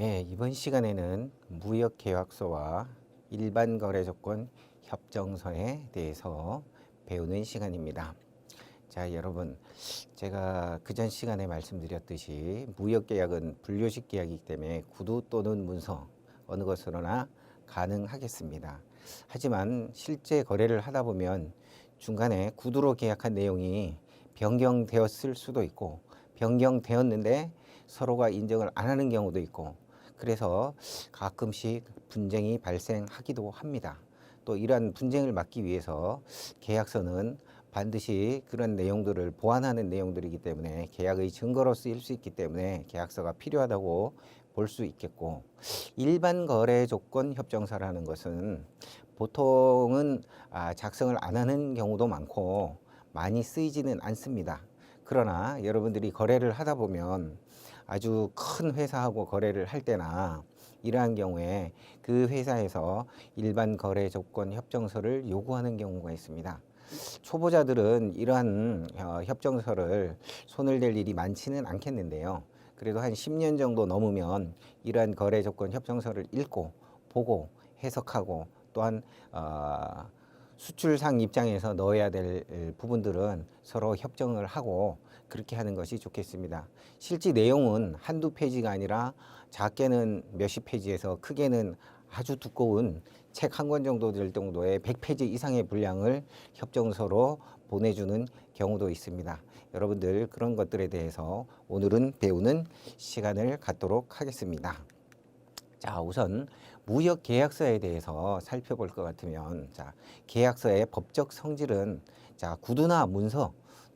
예, 이번 시간에는 무역 계약서와 일반 거래 조건 협정서에 대해서 배우는 시간입니다. 자, 여러분, 제가 그전 시간에 말씀드렸듯이 무역 계약은 분료식 계약이기 때문에 구두 또는 문서 어느 것으로나 가능하겠습니다. 하지만 실제 거래를 하다 보면 중간에 구두로 계약한 내용이 변경되었을 수도 있고 변경되었는데 서로가 인정을 안 하는 경우도 있고 그래서 가끔씩 분쟁이 발생하기도 합니다. 또 이러한 분쟁을 막기 위해서 계약서는 반드시 그런 내용들을 보완하는 내용들이기 때문에 계약의 증거로 쓰일 수 있기 때문에 계약서가 필요하다고 볼 수 있겠고 일반 거래 조건 협정서라는 것은 보통은 아, 작성을 안 하는 경우도 많고 많이 쓰이지는 않습니다. 그러나 여러분들이 거래를 하다 보면 아주 큰 회사하고 거래를 할 때나 이러한 경우에 그 회사에서 일반 거래 조건 협정서를 요구하는 경우가 있습니다. 초보자들은 이러한 어, 협정서를 손을 댈 일이 많지는 않겠는데요. 그래도 한 10년 정도 넘으면 이러한 거래 조건 협정서를 읽고 보고 해석하고 또한 어, 수출상 입장에서 넣어야 될 부분들은 서로 협정을 하고 그렇게 하는 것이 좋겠습니다. 실제 내용은 한두 페이지가 아니라 작게는 몇십 페이지에서 크게는 아주 두꺼운 책 한 권 정도 될 정도의 100페이지 이상의 분량을 협정서로 보내주는 경우도 있습니다. 여러분들 그런 것들에 대해서 오늘은 배우는 시간을 갖도록 하겠습니다. 자, 우선 무역 계약서에 대해서 살펴볼 것 같으면 자, 계약서의 법적 성질은 자, 구두나 문서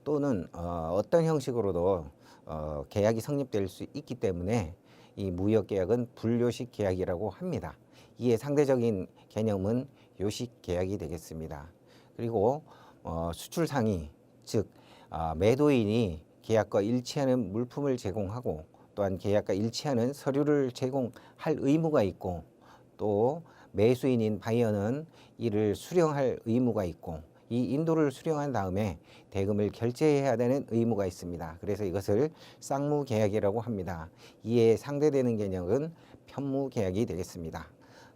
또는 어, 어떤 형식으로도 어, 계약이 성립될 수 있기 때문에 이 무역 계약은 불요식 계약이라고 합니다. 이에 상대적인 개념은 요식 계약이 되겠습니다. 그리고 어, 수출 상의 즉 아, 매도인이 계약과 일치하는 물품을 제공하고 또한 계약과 일치하는 서류를 제공할 의무가 있고 또 매수인인 바이어는 이를 수령할 의무가 있고 이 인도를 수령한 다음에 대금을 결제해야 되는 의무가 있습니다. 그래서 이것을 쌍무 계약이라고 합니다. 이에 상대되는 개념은 편무 계약이 되겠습니다.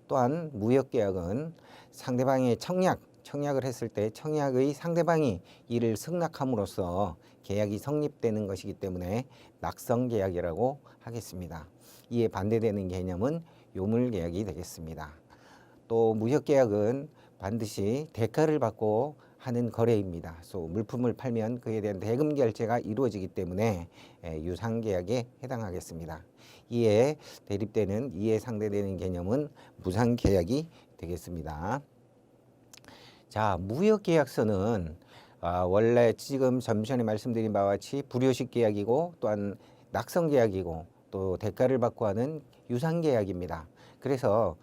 또한 무역 계약은 상대방의 청약 청약을 했을 때 청약의 상대방이 이를 승낙함으로써 계약이 성립되는 것이기 때문에 낙성 계약이라고 하겠습니다. 이에 반대되는 개념은 요물 계약이 되겠습니다. 또 무역 계약은 반드시 대가를 받고 하는 거래입니다. 그래서 물품을 팔면 그에 대한 대금 결제가 이루어지기 때문에 유상 계약에 해당하겠습니다. 이에 대립되는 이에 상대되는 개념은 무상 계약이 되겠습니다. 자, 무역 계약서는 아, 원래 지금 좀 전에 말씀드린 바와 같이 불효식 계약이고 또한 낙성 계약이고 또 대가를 받고 하는 유상 계약입니다. 그래서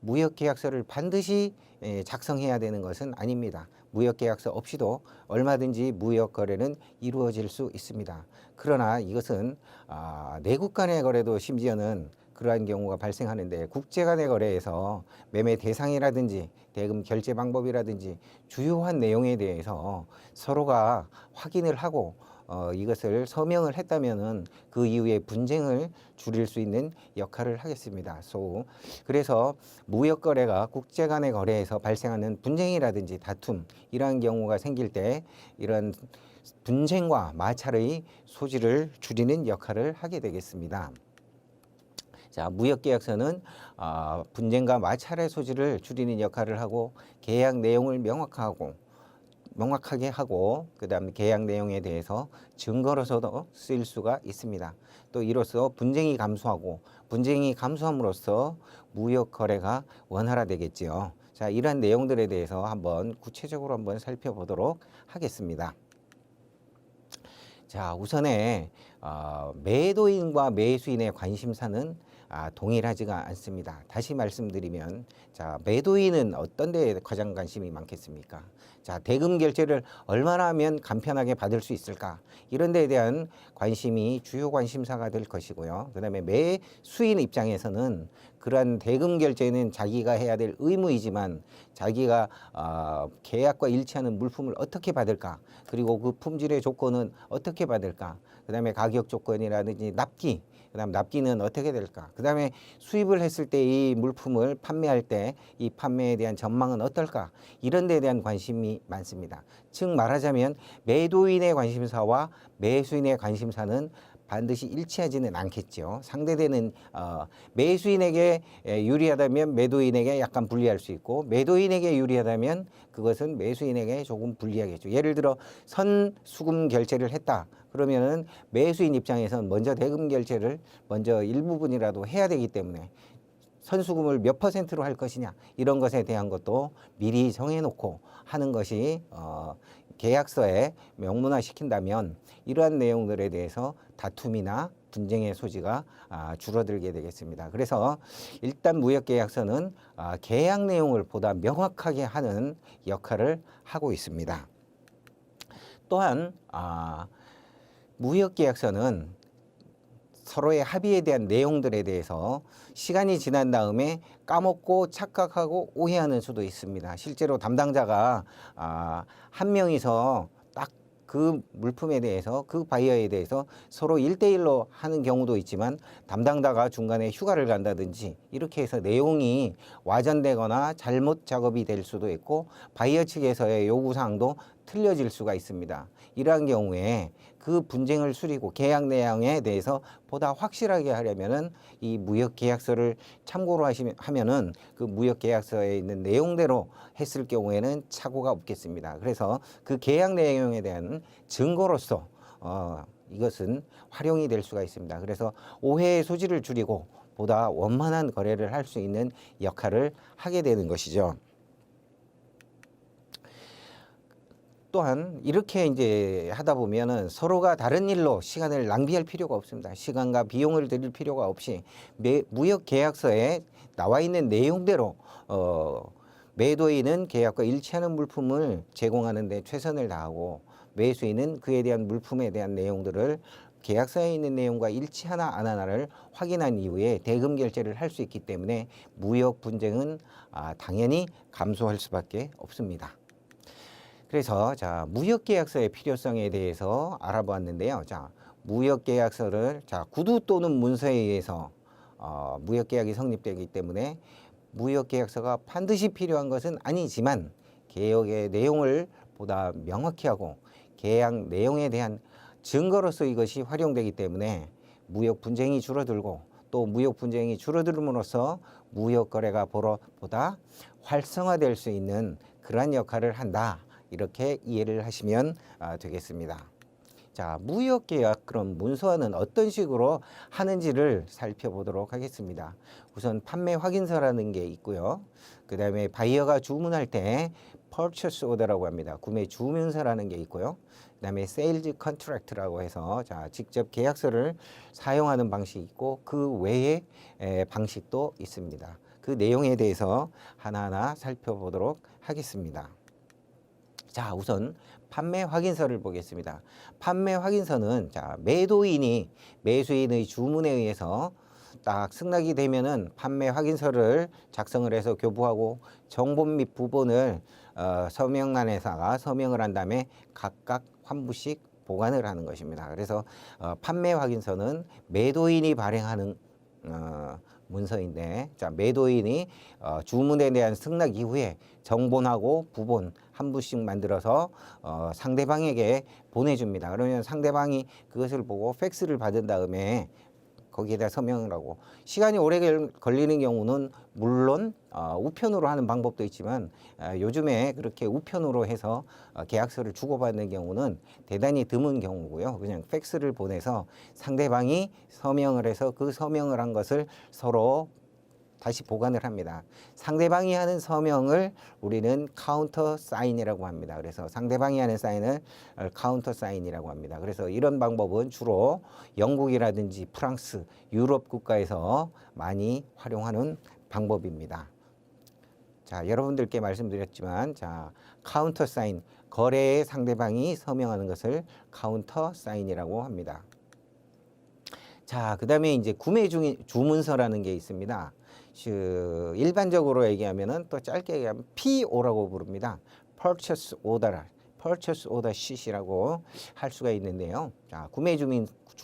무역 계약서를 반드시 예, 작성해야 되는 것은 아닙니다. 무역 계약서 없이도 얼마든지 무역 거래는 이루어질 수 있습니다. 그러나 이것은 아, 내국 간의 거래도 심지어는 그러한 경우가 발생하는데 국제 간의 거래에서 매매 대상이라든지 대금 결제 방법이라든지 주요한 내용에 대해서 서로가 확인을 하고 어, 이것을 서명을 했다면은 그 이후에 분쟁을 줄일 수 있는 역할을 하겠습니다. so, 그래서 무역 거래가 국제 간의 거래에서 발생하는 분쟁이라든지 다툼 이러한 경우가 생길 때 이런 분쟁과 마찰의 소지를 줄이는 역할을 하게 되겠습니다. 자, 무역계약서는 어, 분쟁과 마찰의 소지를 줄이는 역할을 하고 계약 내용을 명확하고 명확하게 하고 그다음에 계약 내용에 대해서 증거로서도 쓰일 수가 있습니다. 또 이로써 분쟁이 감소하고 분쟁이 감소함으로써 무역 거래가 원활화되겠지요. 자, 이러한 내용들에 대해서 한번 구체적으로 한번 살펴보도록 하겠습니다. 자, 우선에 어, 매도인과 매수인의 관심사는 아, 동일하지가 않습니다. 다시 말씀드리면 자 매도인은 어떤 데에 가장 관심이 많겠습니까? 자 대금 결제를 얼마나 하면 간편하게 받을 수 있을까? 이런 데에 대한 관심이 주요 관심사가 될 것이고요. 그다음에 매 수인 입장에서는 그러한 대금 결제는 자기가 해야 될 의무이지만 자기가 어, 계약과 일치하는 물품을 어떻게 받을까? 그리고 그 품질의 조건은 어떻게 받을까? 그다음에 가격 조건이라든지 납기 그다음 납기는 어떻게 될까? 그다음에 수입을 했을 때 이 물품을 판매할 때 이 판매에 대한 전망은 어떨까? 이런 데에 대한 관심이 많습니다. 즉 말하자면 매도인의 관심사와 매수인의 관심사는 반드시 일치하지는 않겠죠. 상대되는 어, 매수인에게 에, 유리하다면 매도인에게 약간 불리할 수 있고 매도인에게 유리하다면 그것은 매수인에게 조금 불리하겠죠. 예를 들어 선 수금 결제를 했다. 그러면은 매수인 입장에서는 먼저 대금 결제를 먼저 일부분이라도 해야 되기 때문에 선수금을 몇 퍼센트로 할 것이냐 이런 것에 대한 것도 미리 정해놓고 하는 것이 어, 계약서에 명문화 시킨다면 이러한 내용들에 대해서 다툼이나 분쟁의 소지가 아, 줄어들게 되겠습니다. 그래서 일단 무역계약서는 아, 계약 내용을 보다 명확하게 하는 역할을 하고 있습니다. 또한 아, 무역계약서는 서로의 합의에 대한 내용들에 대해서 시간이 지난 다음에 까먹고 착각하고 오해하는 수도 있습니다. 실제로 담당자가 아, 한 명이서 딱 그 물품에 대해서 그 바이어에 대해서 서로 일대일로 하는 경우도 있지만 담당자가 중간에 휴가를 간다든지 이렇게 해서 내용이 와전되거나 잘못 작업이 될 수도 있고 바이어 측에서의 요구사항도 틀려질 수가 있습니다. 이러한 경우에 그 분쟁을 수리고 계약 내용에 대해서 보다 확실하게 하려면은 이 무역 계약서를 참고로 하시면 하면은 그 무역 계약서에 있는 내용대로 했을 경우에는 착오가 없겠습니다. 그래서 그 계약 내용에 대한 증거로서 어 이것은 활용이 될 수가 있습니다. 그래서 오해의 소지를 줄이고 보다 원만한 거래를 할 수 있는 역할을 하게 되는 것이죠. 또한 이렇게 이제 하다 보면은 서로가 다른 일로 시간을 낭비할 필요가 없습니다. 시간과 비용을 들일 필요가 없이 매, 무역 계약서에 나와 있는 내용대로 어, 매도인은 계약과 일치하는 물품을 제공하는 데 최선을 다하고 매수인은 그에 대한 물품에 대한 내용들을 계약서에 있는 내용과 일치하나 안 하나를 확인한 이후에 대금 결제를 할 수 있기 때문에 무역 분쟁은 아, 당연히 감소할 수밖에 없습니다. 그래서 자 무역 계약서의 필요성에 대해서 알아보았는데요. 자 무역 계약서를 자 구두 또는 문서에 의해서 어, 무역 계약이 성립되기 때문에 무역 계약서가 반드시 필요한 것은 아니지만 계약의 내용을 보다 명확히 하고 계약 내용에 대한 증거로서 이것이 활용되기 때문에 무역 분쟁이 줄어들고 또 무역 분쟁이 줄어들므로써 무역 거래가 보다 활성화될 수 있는 그러한 역할을 한다. 이렇게 이해를 하시면 아, 되겠습니다. 자, 무역 계약 그럼 문서화는 어떤 식으로 하는지를 살펴보도록 하겠습니다. 우선 판매 확인서라는 게 있고요. 그다음에 바이어가 주문할 때 purchase order라고 합니다. 구매 주문서라는 게 있고요. 그다음에 sales contract라고 해서 자, 직접 계약서를 사용하는 방식이 있고 그 외에 에, 방식도 있습니다. 그 내용에 대해서 하나하나 살펴보도록 하겠습니다. 자, 우선 판매 확인서를 보겠습니다. 판매 확인서는 자, 매도인이 매수인의 주문에 의해서 딱 승낙이 되면은 판매 확인서를 작성을 해서 교부하고 정본 및 부본을 어, 서명란에다가 서명을 한 다음에 각각 환부씩 보관을 하는 것입니다. 그래서 어, 판매 확인서는 매도인이 발행하는 어, 문서인데 자 매도인이 어, 주문에 대한 승낙 이후에 정본하고 부본 한 부씩 만들어서 어, 상대방에게 보내줍니다. 그러면 상대방이 그것을 보고 팩스를 받은 다음에 거기에다 서명을 하고 시간이 오래 걸- 걸리는 경우는 물론 어, 우편으로 하는 방법도 있지만 어, 요즘에 그렇게 우편으로 해서 어, 계약서를 주고받는 경우는 대단히 드문 경우고요. 그냥 팩스를 보내서 상대방이 서명을 해서 그 서명을 한 것을 서로 다시 보관을 합니다. 상대방이 하는 서명을 우리는 카운터 사인이라고 합니다. 그래서 상대방이 하는 사인을 어, 카운터 사인이라고 합니다. 그래서 이런 방법은 주로 영국이라든지 프랑스, 유럽 국가에서 많이 활용하는 방법입니다. 자, 여러분들께 말씀드렸지만 자, 카운터 사인 거래의 상대방이 서명하는 것을 카운터 사인이라고 합니다. 자, 그다음에 이제 구매 중인 주문서라는 게 있습니다. 그 일반적으로 얘기하면은 또 짧게 얘기하면 PO라고 부릅니다. Purchase Order, Purchase Order Sheet이라고 할 수가 있는데요. 자, 구매 주민